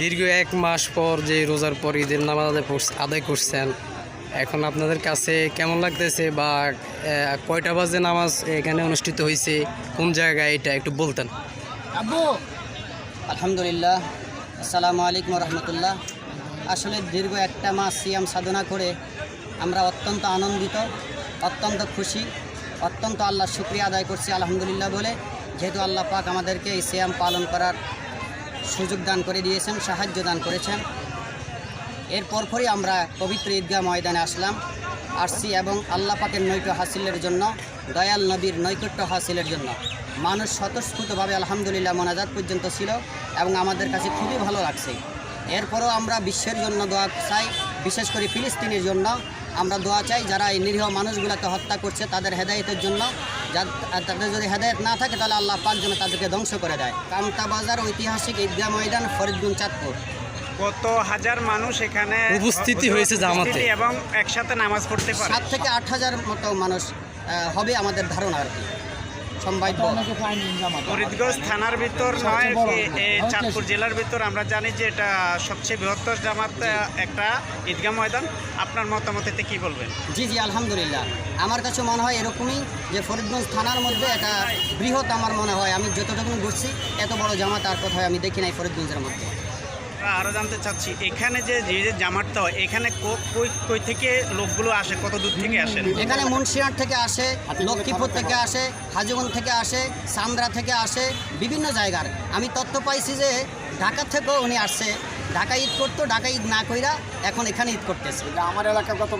দীর্ঘ এক মাস পর যে রোজার পর ঈদের নামাজ আদায় আদায় করছেন, এখন আপনাদের কাছে কেমন লাগতেছে বা কয়টা বাজে নামাজ এখানে অনুষ্ঠিত হয়েছে, কোন জায়গায় এটা একটু বলতেন? আব্বু! আলহামদুলিল্লাহ, আসসালামু আলাইকুম রহমতুল্লাহ। আসলে দীর্ঘ একটা মাস সিয়াম সাধনা করে আমরা অত্যন্ত আনন্দিত, অত্যন্ত খুশি, অত্যন্ত আল্লাহর শুক্রিয়া আদায় করছি আলহামদুলিল্লাহ বলে। যেহেতু আল্লাহ পাক আমাদেরকে এই সিয়াম পালন করার সুযোগ দান করে দিয়েছেন, সাহায্য দান করেছেন। এর পরপরই আমরা পবিত্র ঈদগাহ ময়দানে আসলাম। আসছি এবং আল্লাহ পাকের নৈক্য হাসিলের জন্য, দয়াল নবীর নৈকট্য হাসিলের জন্য। মানুষ স্বতঃস্ফূর্তভাবে আলহামদুলিল্লাহ মোনাজাত পর্যন্ত ছিল এবং আমাদের কাছে খুবই ভালো লাগছে। এরপরও আমরা বিশ্বের জন্য দোয়া চাই, বিশেষ করে ফিলিস্তিনের জন্য। আমরা দোয়া চাই, যারা এই নিরীহ মানুষগুলোকে হত্যা করছে, তাদের হেদায়েতের জন্য। তাদের যদি হেদায়ত না থাকে তাহলে আল্লাহ পাক যেন তাদেরকে ধ্বংস করে দেয়। কামতা বাজার ঐতিহাসিক ঈদগাহ ময়দান ফরিদগুন চাঁদপুর। কত হাজার মানুষ এখানে উপস্থিতি হয়েছে জামাতে। এবং একসাথে নামাজ পড়তে পারে। সাত থেকে আট হাজার মতো মানুষ হবে আমাদের ধারণা আর কি। সম্ভাব্য। ফরিদগঞ্জ থানার ভিতর নয় চাঁদপুর জেলার ভিতর? আমরা জানি যে এটা সবচেয়ে বৃহত্তর জামাত একটা ঈদগাহ ময়দান। আপনার মতামত এতে কি বলবেন? জি জি আলহামদুলিল্লাহ। আমার কাছে মনে হয় এরকমই যে ফরিদগঞ্জ থানার মধ্যে এটা বৃহৎ আমার মনে হয়। আমি যতটুকু বুঝছি এত বড় জামাত আর কোথায় আমি দেখি নাই ফরিদগঞ্জের মধ্যে। আমরা আরও জানতে চাচ্ছি এখানে যে যে যে জামাতটা হয় এখানে কই কই থেকে লোকগুলো আসে? কত দূর থেকে আসে? এখানে মুন্সিয়ার থেকে আসে লক্ষ্মীপুর থেকে আসে হাজিগঞ্জ থেকে আসে সান্দ্রা থেকে আসে বিভিন্ন জায়গার। আমি তথ্য পাইছি যে ঢাকা থেকেও উনি আসছে। ঢাকা ঈদ করতো ঢাকা ঈদ না কইরা এখন এখানে ঈদ করতেছে। আমার এলাকা কত